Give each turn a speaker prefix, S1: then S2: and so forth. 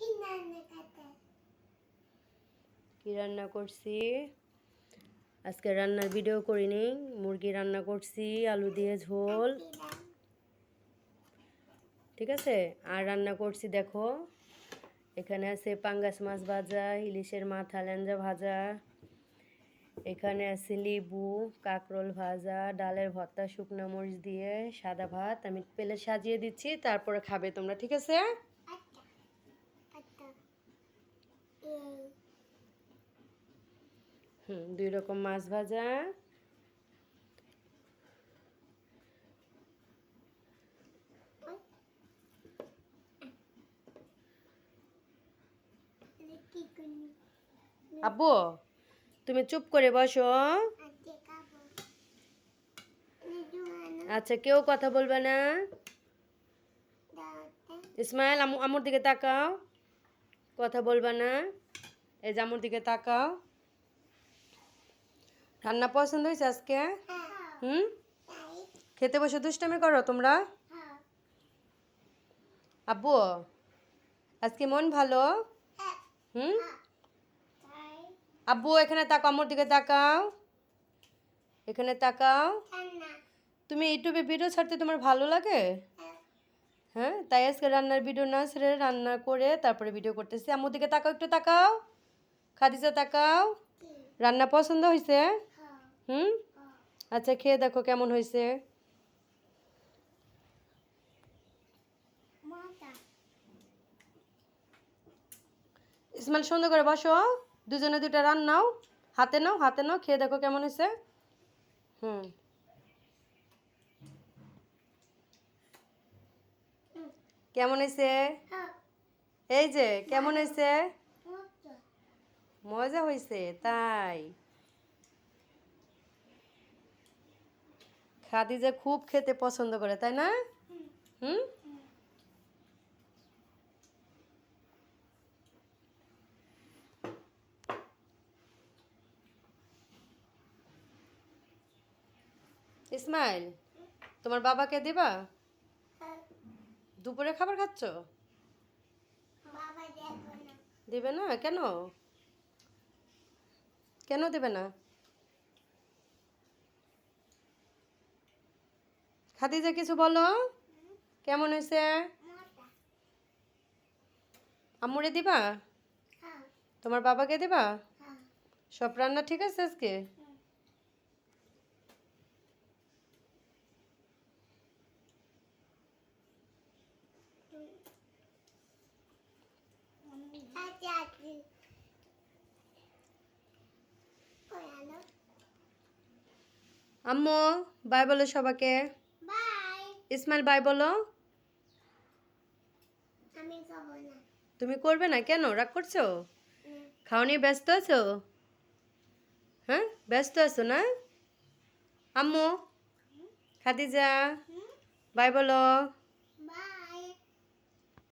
S1: কি রান্না করছি? আজকে রান্নার ভিডিও করিনি। মুরগি রান্না করছি, আলু দিয়ে ঝোল। ঠিক আছে? আর রান্না করছি, দেখো। এখানে আছে পাঙ্গাস মাছ ভাজা, ইলিশের মাথা ল্যাঞ্জা ভাজা। এখানে আছে লেবু, কাকরোল ভাজা, ডালের ভর্তা, শুকনো মরিচ দিয়ে সাদা ভাত। আমি পেলে সাজিয়ে দিচ্ছি, তারপরে খাবে তোমরা, ঠিক আছে? দুই রকম মাছ ভাজা। আব্বু, তুমি চুপ করে বসো। আচ্ছা কেউ কথা বলবে না? ইসমাইল, আমু আমুর দিকে তাকাও। কথা বলবে না। এই যে আমুর দিকে তাকাও। রান্না পছন্দ হয়েছে আজকে? হুম? খেতে বসে দুষ্টামি করো তোমরা? আব্বু, আজকে মন ভালো? হুম? আব্বু, এখানে তাকাও, আমার দিকে তাকাও। এখানে তাকাও। তুমি ইউটিউবে ভিডিও ছাড়তে তোমার ভালো লাগে? হ্যাঁ তাই আজকে রান্নার ভিডিও না সেরে রান্না করে তারপরে ভিডিও করতেছি। আমার দিকে তাকাও, একটু তাকাও। খাদিজা তাকাও। রান্না পছন্দ হয়েছে হুম? আচ্ছা খেয়ে দেখো কেমন হয়েছে ইসমাইল, সুন্দর করে বসো। দুজনে দুটা রান্নাও। হাতে নাও হাতে নাও, খেয়ে দেখো কেমন হয়েছে হুম। কেমন হয়েছে? এই যে, কেমন হয়েছে? মজা হয়েছে, তাই। খাদিজা খুব খেতে পছন্দ করে, তাই না? হুম? ইসমাইল, তোমার বাবাকে দিবা? দুপুরে খাবার খাচ্ছ? দিবে না। কেন? কেন দেবে না? খাদিজা কিছু বলো। কেমন হয়েছে? আম্মুরে দিবা? তোমার বাবাকে দিবা? সব রান্না ঠিক আছে আজকে? আম্মু বাই বলো সবাকে ইসমাইল বাই বলো। তুমি করবে না কেন? রাগ করছ? খাওয়া নিয়ে ব্যস্ত আছো? হ্যাঁ ব্যস্ত আছো না? আম্মু খাদিজা বাই বলো।